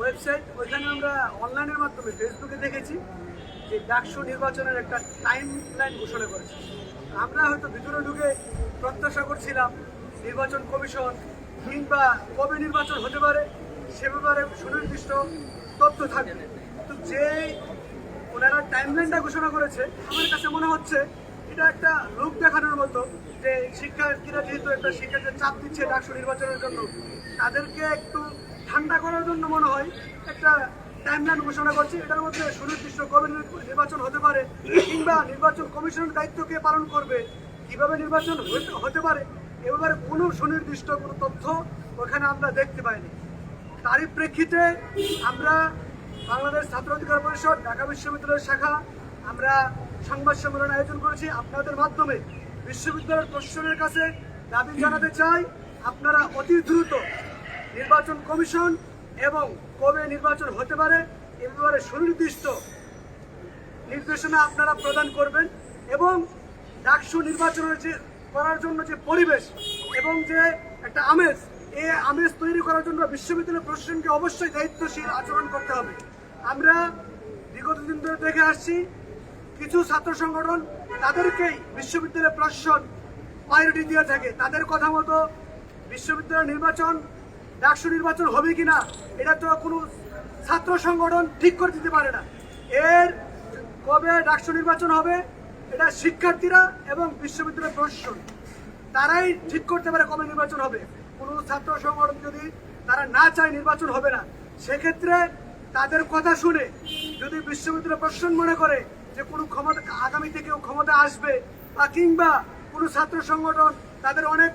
Website ওইখানে আমরা অনলাইনের মাধ্যমে ফেসবুকে দেখেছি যে ডাকসু নির্বাচনের একটা টাইম লাইন ঘোষণা করেছে। আমরা হয়তো ভিতরে ঢুকে প্রত্যাশা করছিলাম নির্বাচন কমিশন কিংবা কবে নির্বাচন হতে পারে সে ব্যাপারে সুনির্দিষ্ট তথ্য থাকবে। কিন্তু যে ওনারা টাইমলাইনটা ঘোষণা করেছে, আমার কাছে মনে হচ্ছে এটা একটা লোক দেখানোর মতো যে শিক্ষার্থীরা যেহেতু একটা শিক্ষার্থীর চাপ দিচ্ছে ডাকসু নির্বাচনের জন্য, তাদেরকে একটু ঠান্ডা করার জন্য মনে হয় একটা টাইমলাইন ঘোষণা করছে। এটার মধ্যে সুনির্দিষ্ট কবে নির্বাচন হতে পারে কিংবা নির্বাচন কমিশনের দায়িত্ব কে পালন করবে, কীভাবে নির্বাচন হতে- পারে, এ ব্যাপারে কোনো সুনির্দিষ্ট কোনো তথ্য ওখানে আমরা দেখতে পাইনি। তারই প্রেক্ষিতে আমরা বাংলাদেশ ছাত্র অধিকার পরিষদ, ঢাকা বিশ্ববিদ্যালয়ের শাখা, আমরা সংবাদ সম্মেলন আয়োজন করেছি। আপনাদের মাধ্যমে বিশ্ববিদ্যালয়ের প্রশাসনের কাছে দাবি জানাতে চাই, আপনারা অতি দ্রুত নির্বাচন কমিশন এবং কবে নির্বাচন হতে পারে এ ব্যাপারে সুনির্দিষ্ট নির্দেশনা আপনারা প্রদান করবেন এবং ডাকসু নির্বাচনের যে করার জন্য যে পরিবেশ এবং যে একটা আমেজ এই আমেজ তৈরি করার জন্য বিশ্ববিদ্যালয় প্রশাসনকে অবশ্যই দায়িত্বশীল আচরণ করতে হবে। আমরা বিগত দিন ধরে দেখে আসছি, কিছু ছাত্র সংগঠন তাদেরকেই বিশ্ববিদ্যালয় প্রশাসন প্রায়োরিটি দিয়ে থাকে। তাদের কথা মতো বিশ্ববিদ্যালয় নির্বাচন ডাকসু নির্বাচন হবে কি না এটা তো কোনো ছাত্র সংগঠন ঠিক করে দিতে পারে না। এর কবে ডাকসু নির্বাচন হবে, এটা শিক্ষার্থীরা এবং বিশ্ববিদ্যালয় প্রশাসন, তারাই ঠিক করতে পারে কবে নির্বাচন হবে। কোনো ছাত্র সংগঠন যদি তারা না চায় নির্বাচন হবে না, সেক্ষেত্রে তাদের কথা শুনে যদি বিশ্ববিদ্যালয় প্রশাসন মনে করে যে কোনো ক্ষমতা আগামীতে কেউ ক্ষমতা আসবে, বা কিংবা কোনো ছাত্র সংগঠন তাদের অনেক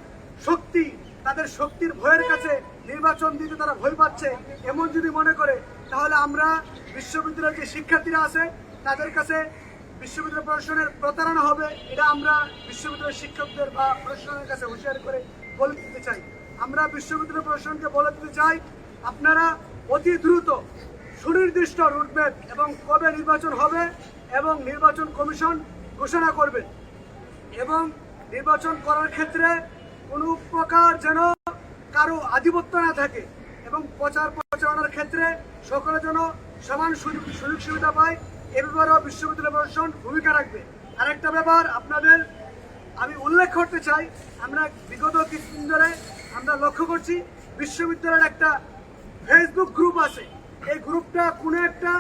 শক্তি তাদের শক্তির ভয়ের কাছে নির্বাচন দিতে তারা ভয় পাচ্ছে। এমন যদি মনে করে, তাহলে আমরা বিশ্ববিদ্যালয়ের যে শিক্ষার্থীরা আছে, তাদের কাছে বিশ্ববিদ্যালয় প্রশাসনের প্রতারণা হবে। এটা আমরা বিশ্ববিদ্যালয়ের শিক্ষকদের বা প্রশাসনের কাছে হুঁশিয়ার করে বলে দিতে চাই। আমরা বিশ্ববিদ্যালয় প্রশাসনকে বলে দিতে চাই, আপনারা অতি দ্রুত সুনির্দিষ্ট রুটম্যাপ এবং কবে নির্বাচন হবে এবং নির্বাচন কমিশন ঘোষণা করবেন। এবং নির্বাচন করার ক্ষেত্রে কোনো প্রকার যেন কারও আধিপত্য না থাকে এবং প্রচার প্রচারণার ক্ষেত্রে সকলে যেন সমান সুযোগ সুযোগ সুবিধা পায়, এ ব্যাপারেও বিশ্ববিদ্যালয় প্রশাসন ভূমিকা রাখবে। আরেকটা ব্যাপার আপনাদের আমি উল্লেখ করতে চাই, আমরা বিগত কিছুদিন ধরে আমরা লক্ষ্য করছি বিশ্ববিদ্যালয়ের একটা ফেসবুক গ্রুপ আছে। এই গ্রুপটা কোনো একটা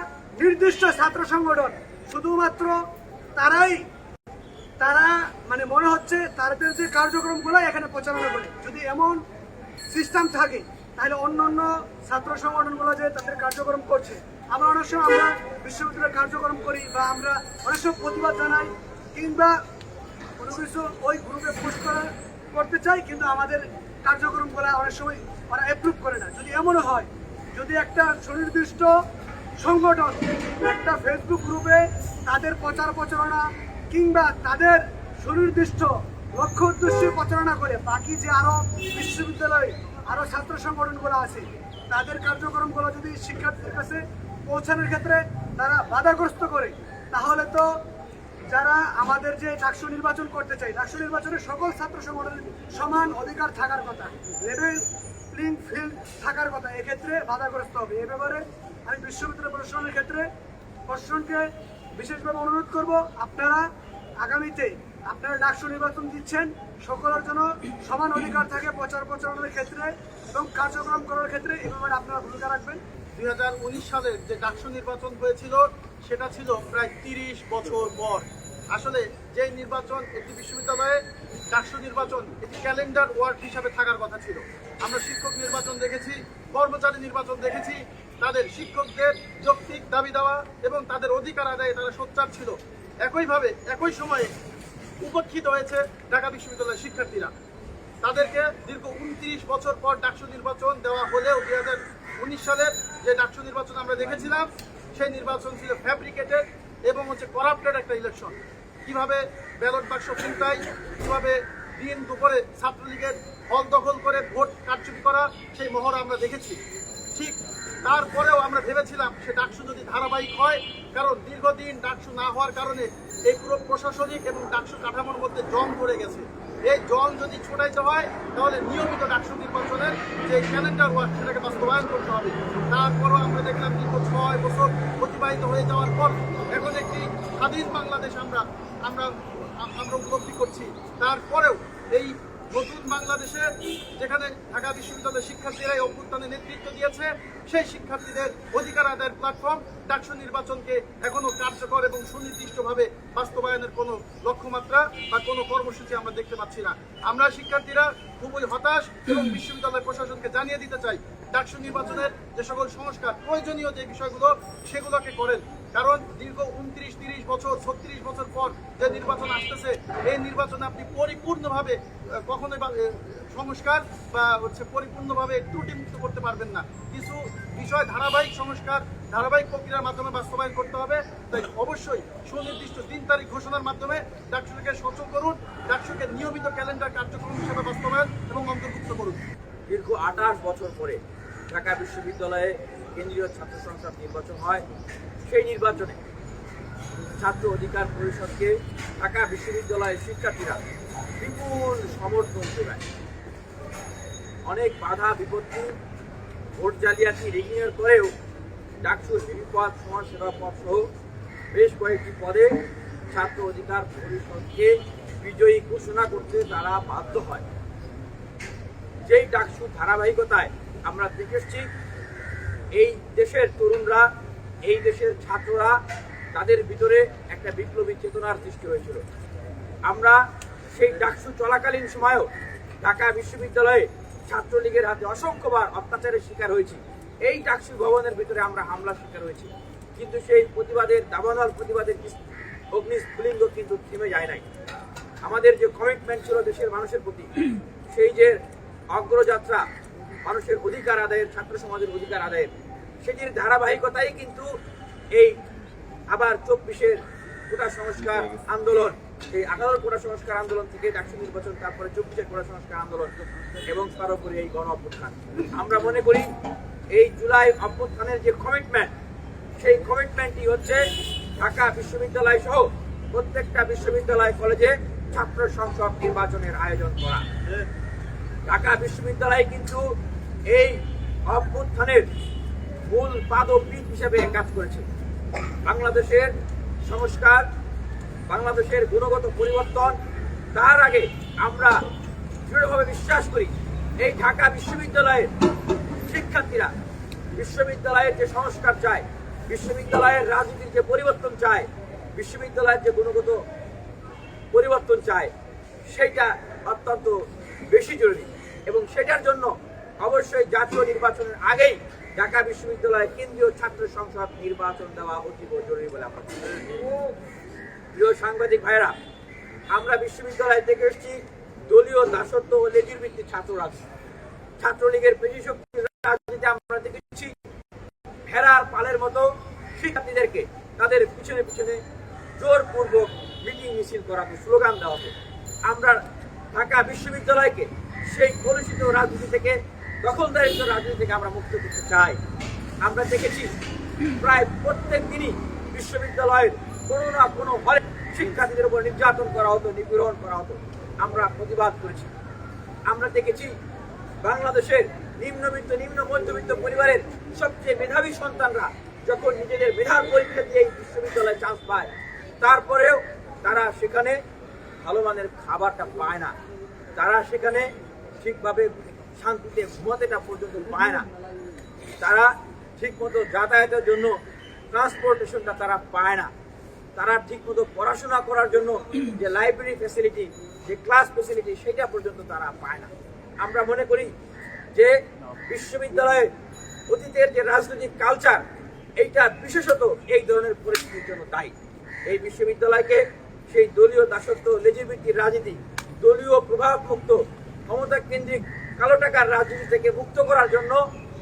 নির্দিষ্ট ছাত্র সংগঠন, শুধুমাত্র তারাই তারা মানে মনে হচ্ছে তাদের যে কার্যক্রমগুলো এখানে প্রচারণা করে, যদি এমন সিস্টেম থাকে, তাহলে অন্য অন্য ছাত্র সংগঠনগুলো যে তাদের কার্যক্রম করছে আমরা অনেক সময় আমরা বিশ্ববিদ্যালয়ের কার্যক্রম করি বা আমরা অনেক সময় প্রতিবাদ জানাই, কিংবা কোনো কিছু ওই গ্রুপে পোস্ট করা, করতে চাই, কিন্তু আমাদের কার্যক্রমগুলো অনেক সময় ওরা অ্যাপ্রুভ করে না। যদি এমনও হয়, যদি একটা সুনির্দিষ্ট সংগঠন, একটা ফেসবুক গ্রুপে তাদের প্রচার প্রচারণা কিংবা তাদের সুনির্দিষ্ট লক্ষ্য উদ্দেশ্যে প্রচারণা করে, বাকি যে আরও বিশ্ববিদ্যালয়, আরও ছাত্র সংগঠনগুলো আছে, তাদের কার্যক্রমগুলো যদি শিক্ষার্থীদের কাছে পৌঁছানোর ক্ষেত্রে তারা বাধাগ্রস্ত করে, তাহলে তো যারা আমাদের যে ডাকসু নির্বাচন করতে চাই ডাকসু নির্বাচনে সকল ছাত্র সংগঠনের সমান অধিকার থাকার কথা লেভেল প্লেইং ফিল্ড থাকার কথা, এক্ষেত্রে বাধাগ্রস্ত হবে। এ ব্যাপারে আমি বিশ্ববিদ্যালয় প্রশাসনের ক্ষেত্রে প্রশাসনকে বিশেষভাবে অনুরোধ করব, আপনারা আগামীতে আপনারা ডাকসু নির্বাচন দিচ্ছেন, সকলের জন্য সমান অধিকার থাকে প্রচার প্রচারণের ক্ষেত্রে এবং কার্যক্রম করার ক্ষেত্রে এ ব্যাপারে আপনারা ভূমিকা রাখবেন। দুই হাজার সালের যে ডাকসু নির্বাচন হয়েছিল, সেটা ছিল প্রায় তিরিশ বছর পর। আসলে যে নির্বাচন একটি বিশ্ববিদ্যালয়ে ডাকসু নির্বাচন একটি ক্যালেন্ডার ওয়ার্ড হিসাবে থাকার কথা ছিল। আমরা শিক্ষক নির্বাচন দেখেছি, কর্মচারী নির্বাচন দেখেছি, তাদের শিক্ষকদের যৌক্তিক দাবি দেওয়া এবং তাদের অধিকার আদায়ে তারা সোচ্চার ছিল। একইভাবে, একই সময়ে উপেক্ষিত হয়েছে ঢাকা বিশ্ববিদ্যালয়ের শিক্ষার্থীরা। তাদেরকে দীর্ঘ উনত্রিশ বছর পর ডাকসু নির্বাচন দেওয়া হলেও দুই হাজার উনিশ সালের যে ডাকসু নির্বাচন আমরা দেখেছিলাম, সেই নির্বাচন ছিল ফ্যাব্রিকেটেড এবং হচ্ছে করাপ্টেড একটা ইলেকশন কীভাবে ব্যালট বাক্স ফুলটাই কীভাবে দিন দুপুরে ছাত্রলীগের হল দখল করে ভোট কারচুপি করা, সেই মহড়া আমরা দেখেছি। ঠিক তারপরেও আমরা ভেবেছিলাম সে ডাকসু যদি ধারাবাহিক হয়, কারণ দীর্ঘদিন ডাকসু না হওয়ার কারণে এই পুরো প্রশাসনিক এবং ডাকসু কাঠামোর মধ্যে জং ধরে গেছে। এই জল যদি ছোটাইতে হয়, তাহলে নিয়মিত ডাকসু নির্বাচনের যে ক্যালেন্ডার ওয়ার্ক সেটাকে বাস্তবায়ন করতে হবে। তারপরও আমরা দেখলাম দীর্ঘ ছয় বছর অতিবাহিত হয়ে যাওয়ার পর এখন একটি স্বাধীন বাংলাদেশ আমরা আমরা আমরা উপলব্ধি করছি। তারপরেও এই নতুন বাংলাদেশে যেখানে ঢাকা বিশ্ববিদ্যালয়ের শিক্ষার্থীরা এই অভ্যুত্থানে নেতৃত্ব দিয়েছে, সেই শিক্ষার্থীদের অধিকার আদায়ের প্ল্যাটফর্ম ডাকসু নির্বাচনকে এখনও কার্যকর এবং সুনির্দিষ্টভাবে বাস্তবায়নের কোনো লক্ষ্যমাত্রা বা কোনো কর্মসূচি আমরা দেখতে পাচ্ছি না। আমরা শিক্ষার্থীরা খুবই হতাশ এবং বিশ্ববিদ্যালয় প্রশাসনকে জানিয়ে দিতে চাই, ডাকসু নির্বাচনের যে সকল সংস্কার প্রয়োজনীয় যে বিষয়গুলো, সেগুলোকে করেন। কারণ দীর্ঘ উনত্রিশ, তিরিশ বছর, ছত্রিশ বছর পর যে নির্বাচন আসতেছে, এই নির্বাচনে আপনি পরিপূর্ণভাবে কখনোই সংস্কার বা হচ্ছে পরিপূর্ণভাবে ত্রুটিমুক্ত করতে পারবেন না। কিছু বিষয়, ধারাবাহিক সংস্কার, ধারাবাহিক প্রক্রিয়ার মাধ্যমে বাস্তবায়ন করতে হবে। তাই অবশ্যই সুনির্দিষ্ট দিন, তারিখ ঘোষণার মাধ্যমে ডাকসুকে সচল করুন, ডাকসুকে নিয়মিত ক্যালেন্ডার কার্যক্রম হিসেবে বাস্তবায়ন এবং অন্তর্ভুক্ত করুন। দীর্ঘ আঠাশ বছর পরে ঢাকা বিশ্ববিদ্যালয়ে কেন্দ্রীয় ছাত্র সংসদ নির্বাচন হয়। সেই নির্বাচনে ছাত্র অধিকার পরিষদকে ঢাকা বিশ্ববিদ্যালয়ের শিক্ষার্থীরা বিপুল সমর্থন যোগায়। অনেক বাধা, বিপত্তি, ভোট জালিয়াতি রিগিংয়ের পরেও ডাকসু সিপি পদ সমাজ সেবা পদ সহ বেশ কয়েকটি পদে ছাত্র অধিকার পরিষদকে বিজয়ী ঘোষণা করতে তারা বাধ্য হয়। যেই ডাকসু ধারাবাহিকতায় আমরা দেখেছি এই দেশের তরুণরা এই দেশের ছাত্ররা তাদের ভিতরে একটা বিপ্লবী চেতনার সৃষ্টি হয়েছিল। আমরা সেই ডাকসু চলাকালীন সময়েও ঢাকা বিশ্ববিদ্যালয়ে ছাত্রলীগের হাতে অসংখ্যবার অত্যাচারের শিকার হয়েছি। এই ডাকসু ভবনের ভিতরে আমরা হামলার শিকার হয়েছি। কিন্তু সেই প্রতিবাদের, দাবানল প্রতিবাদের অগ্নিস্ফুলিঙ্গ কিন্তু থেমে যায় নাই। আমাদের যে কমিটমেন্ট ছিল দেশের মানুষের প্রতি, সেই যে অগ্রযাত্রা মানুষের অধিকার আদায়ের, ছাত্র সমাজের অধিকার আদায়ের সেটির ধারাবাহিকতাই কিন্তু এই আবার চব্বিশের কোটা সংস্কার আন্দোলন, এই আঠারোর কোটা সংস্কার আন্দোলন থেকে ডাকসু নির্বাচন তারপরে চব্বিশের কোটা সংস্কার আন্দোলন এবং সর্বোপরি এই গণ অভ্যুত্থান। আমরা মনে করি এই জুলাই অভ্যুত্থানের যে কমিটমেন্ট সেই কমিটমেন্টটি হচ্ছে ঢাকা বিশ্ববিদ্যালয় সহ প্রত্যেকটা বিশ্ববিদ্যালয় কলেজে ছাত্র সংসদ নির্বাচনের আয়োজন করা। ঢাকা বিশ্ববিদ্যালয় কিন্তু এই অভ্যুত্থানের মূল পাদপীঠ হিসেবে কাজ করেছে। বাংলাদেশের সংস্কার, বাংলাদেশের গুণগত পরিবর্তন, তার আগে আমরা দৃঢ়ভাবে বিশ্বাস করি, এই ঢাকা বিশ্ববিদ্যালয়ের শিক্ষার্থীরা বিশ্ববিদ্যালয়ের যে সংস্কার চায়, বিশ্ববিদ্যালয়ের রাজনীতির যে পরিবর্তন চায়, বিশ্ববিদ্যালয়ের যে গুণগত পরিবর্তন চায় সেটা অত্যন্ত বেশি জরুরি এবং সেটার জন্য অবশ্যই জাতীয় নির্বাচনের আগেই ঢাকা বিশ্ববিদ্যালয়ে কেন্দ্রীয় ছাত্র সংসদ নির্বাচন দেওয়া অতীব জরুরি বলে আমরা প্রিয় সাংবাদিক ভাইরা আমরা বিশ্ববিদ্যালয় থেকে এসেছি। দলীয় দাসত্ব ও লেজির ভিত্তিক ছাত্র রাজনীতি ছাত্রলীগের পেশি শক্তি রাজনীতি আমরা দেখেছি। ভেড়ার পালের মতো শিক্ষার্থীদেরকে তাদের পিছনে পিছনে জোরপূর্বক মিটিং মিছিল করাতে স্লোগান দেওয়া আমরা ঢাকা বিশ্ববিদ্যালয়কে সেই কলুষিত রাজনীতি থেকে দখলদারিত্ব রাজনীতি থেকে আমরা মুক্ত করতে চাই। আমরা দেখেছি প্রায় প্রত্যেক দিনই বিশ্ববিদ্যালয়ের কোনো না কোনো হলে শিক্ষার্থীদের উপর নির্যাতন করা হতো, নিপীড়ন করা হতো। আমরা প্রতিবাদ করেছি। আমরা দেখেছি বাংলাদেশের নিম্নবিত্ত, নিম্ন মধ্যবিত্ত পরিবারের সবচেয়ে মেধাবী সন্তানরা যখন নিজেদের মেধার পরীক্ষা দিয়ে এই বিশ্ববিদ্যালয়ে চান্স পায়, তারপরেও তারা সেখানে ভালো মানের খাবারটা পায় না। তারা সেখানে ঠিকভাবে শান্তিতে ঘুমাতেটা পর্যন্ত পায় না। তারা ঠিকমতো যাতায়াতের জন্য ট্রান্সপোর্টেশনটা তারা পায় না। তারা ঠিকমতো পড়াশোনা করার জন্য যে লাইব্রেরি ফেসিলিটি যে ক্লাস ফেসিলিটি সেটা পর্যন্ত তারা পায় না। আমরা মনে করি যে বিশ্ববিদ্যালয়ে অতীতের যে রাজনৈতিক কালচার এইটা বিশেষত এই ধরনের পরিস্থিতির জন্য দায়ী। এই বিশ্ববিদ্যালয়কে সেই দলীয় দাসত্ব লেজিবিলিটির রাজনীতি, দলীয় প্রভাব মুক্ত ক্ষমতা কেন্দ্রিক কালো টাকার রাজনীতি থেকে মুক্ত করার জন্য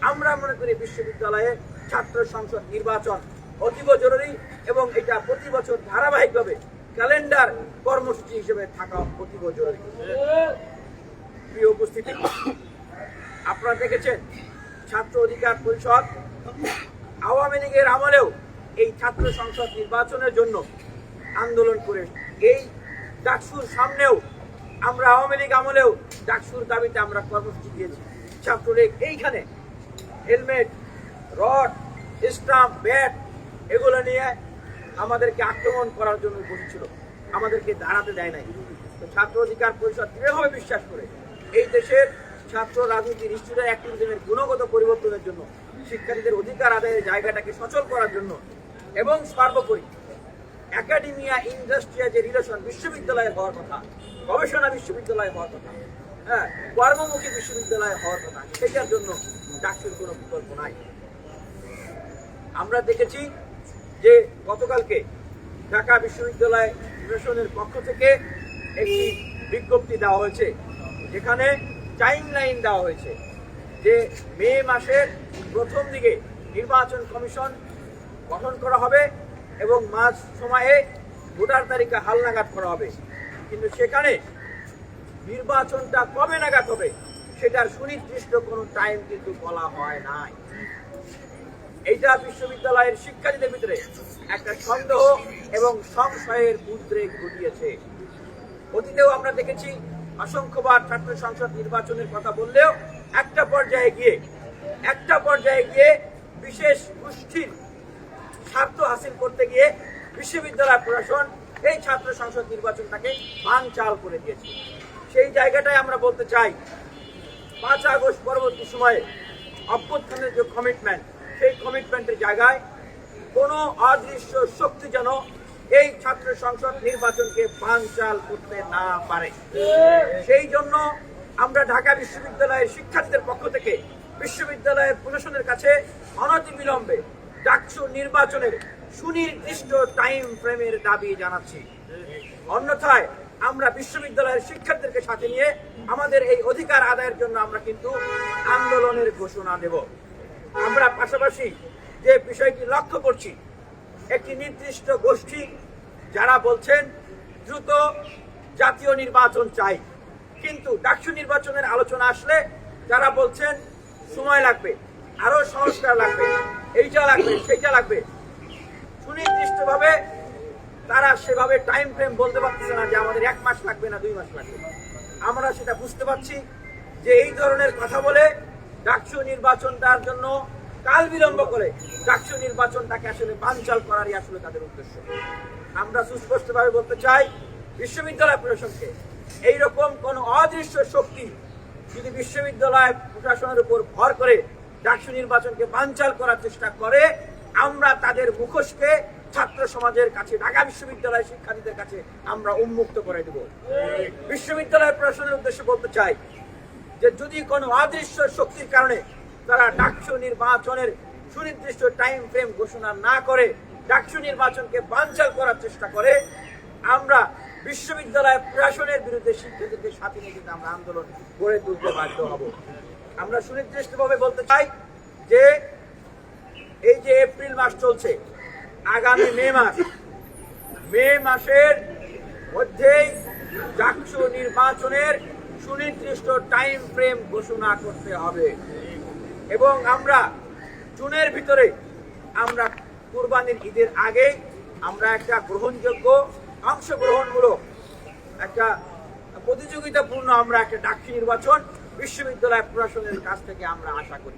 আমরা মনে করি বিশ্ববিদ্যালয়ে ছাত্র সংসদ নির্বাচন অতীব জরুরি এবং এটা প্রতি বছর ধারাবাহিকভাবে ক্যালেন্ডার কর্মসূচি হিসেবে থাকা অতীব জরুরি। প্রিয় উপস্থিতি, আপনারা দেখেছেন ছাত্র অধিকার পরিষদ আওয়ামী লীগের আমলেও এই ছাত্র সংসদ নির্বাচনের জন্য আন্দোলন করে এই ডাকসুর সামনেও আমরা আওয়ামী লীগ আমলেও ডাকসুর দাবিতে আমরা কর্মসূচি দিয়েছি। ছাত্রলীগ, এইখানে হেলমেট, রড, স্টাম্প, ব্যাট, এগুলো নিয়ে আমাদেরকে আক্রমণ করার জন্য বসেছিল আমাদেরকে দাঁড়াতে দেয় নাই। তো ছাত্র অধিকার পরিষদ দৃঢ়ভাবে বিশ্বাস করে? এই দেশের ছাত্র রাজনীতির স্টুডেন্ট অ্যাক্টিভিজমের গুণগত পরিবর্তনের জন্য, শিক্ষার্থীদের অধিকার আদায়ের জায়গাটাকে সচল করার জন্য এবং সর্বোপরি একাডেমিয়া ইন্ডাস্ট্রিয়া যে রিলেশন বিশ্ববিদ্যালয়ের হওয়ার কথা গবেষণা বিশ্ববিদ্যালয় হওয়ার কথা। হ্যাঁ কর্মমুখী বিশ্ববিদ্যালয় হওয়ার কথা। সেটার জন্য ডাক্তার কোনো বিকল্প নাই। আমরা দেখেছি যে গতকালকে ঢাকা বিশ্ববিদ্যালয় প্রশাসনের পক্ষ থেকে একটি বিজ্ঞপ্তি দেওয়া হয়েছে। যেখানে টাইম লাইন দেওয়া হয়েছে যে মে মাসের প্রথম দিকে নির্বাচন কমিশন গঠন করা হবে এবং মাঝ সময়ে ভোটার তালিকা হালনাগাদ করা হবে। কিন্তু সেখানে নির্বাচনটা কবে নাগাদ হবে, সেটার সুনির্দিষ্ট কোনো টাইম কিন্তু বলা হয় নাই। এইটা বিশ্ববিদ্যালয়ের শিক্ষার্থীদের ভিতরে একটা সন্দেহ এবং সংশয়ের উদ্রেক ঘটিয়েছে। অতীতেও আমরা দেখেছি অসংখ্যবার ছাত্র সংসদ নির্বাচনের কথা বললেও একটা পর্যায়ে গিয়ে, একটা পর্যায়ে গিয়ে বিশেষ গোষ্ঠীর স্বার্থ হাসিল করতে গিয়ে বিশ্ববিদ্যালয় প্রশাসন এই ছাত্র সংসদ নির্বাচনটাকে ভাঙচাল করে দিয়েছে। সেই জায়গাটায় আমরা বলতে চাই, পাঁচ আগস্ট পরবর্তী সময়ে অভ্যুত্থানের যে কমিটমেন্ট সেই কমিটমেন্টের জায়গায় কোনো অদৃশ্য শক্তি যেন এই ছাত্র সংসদ নির্বাচনকে ভাঙচাল করতে না পারে। সেই জন্য আমরা ঢাকা বিশ্ববিদ্যালয়ের শিক্ষার্থীদের পক্ষ থেকে বিশ্ববিদ্যালয়ের প্রশাসনের কাছে অনতিবিলম্বে ডাকসু নির্বাচনের সুনির্দিষ্ট টাইম ফ্রেমের দাবি জানাচ্ছি। অন্যথায় আমরা বিশ্ববিদ্যালয়ের শিক্ষার্থীদেরকে সাথে নিয়ে আমাদের এই অধিকার আদায়ের জন্য আমরা কিন্তু আন্দোলনের ঘোষণা দেব। আমরা পাশাপাশি যে বিষয়টি লক্ষ্য করছি, একটি নির্দিষ্ট গোষ্ঠী যারা বলছেন, দ্রুত জাতীয় নির্বাচন চাই। কিন্তু ডাকসু নির্বাচনের আলোচনা আসলে যারা বলছেন, সময় লাগবে, আরও সংস্কার লাগবে, এইটা লাগবে, সেইটা লাগবে। সুনির্দিষ্টভাবে তারা সেভাবে টাইম ফ্রেম বলতে পারতেছে না যে আমাদের এক মাস লাগবে না দুই মাস লাগবে। আমরা সেটা বুঝতে পারছি যে এই ধরনের কথা বলে ডাকসু নির্বাচনটার জন্য কাল বিলম্ব করে ডাকসু নির্বাচনটাকে আসলে বানচাল করারই আসলে তাদের উদ্দেশ্য। আমরা সুস্পষ্টভাবে বলতে চাই, বিশ্ববিদ্যালয় প্রশাসনকে এইরকম কোন অদৃশ্য শক্তি যদি বিশ্ববিদ্যালয় প্রশাসনের উপর ভর করে ডাকসু নির্বাচনকে বানচাল করার চেষ্টা করে আমরা তাদের মুখোশকে ছাত্র সমাজের কাছে, ঢাকা বিশ্ববিদ্যালয় শিক্ষার্থীদের কাছে আমরা উন্মুক্ত করে দেব। বিশ্ববিদ্যালয় প্রশাসনের উদ্দেশ্যে বলতে চাই যে যদি কোনো অদৃশ্য শক্তির কারণে তারা ডাকসু নির্বাচনের সুনির্দিষ্ট টাইম ফ্রেম ঘোষণা না করে, ডাকসু নির্বাচনকে বানচাল করার চেষ্টা করে, আমরা বিশ্ববিদ্যালয় প্রশাসনের বিরুদ্ধে শিক্ষার্থীদের সাথে নিয়ে কিন্তু আমরা আন্দোলন গড়ে তুলতে বাধ্য হব। আমরা সুনির্দিষ্টভাবে বলতে চাই যে এই যে এপ্রিল মাস চলছে, আগামী মে মাস। মে মাসের মধ্যেই ডাকসু নির্বাচনের সুনির্দিষ্ট টাইম ফ্রেম ঘোষণা করতে হবে। এবং আমরা জুনের ভিতরে আমরা কুরবানির ঈদের আগে আমরা একটা গ্রহণযোগ্য, অংশগ্রহণমূলক একটা প্রতিযোগিতাপূর্ণ আমরা একটা ডাকসু নির্বাচন বিশ্ববিদ্যালয় প্রশাসনের কাছ থেকে আমরা আশা করি।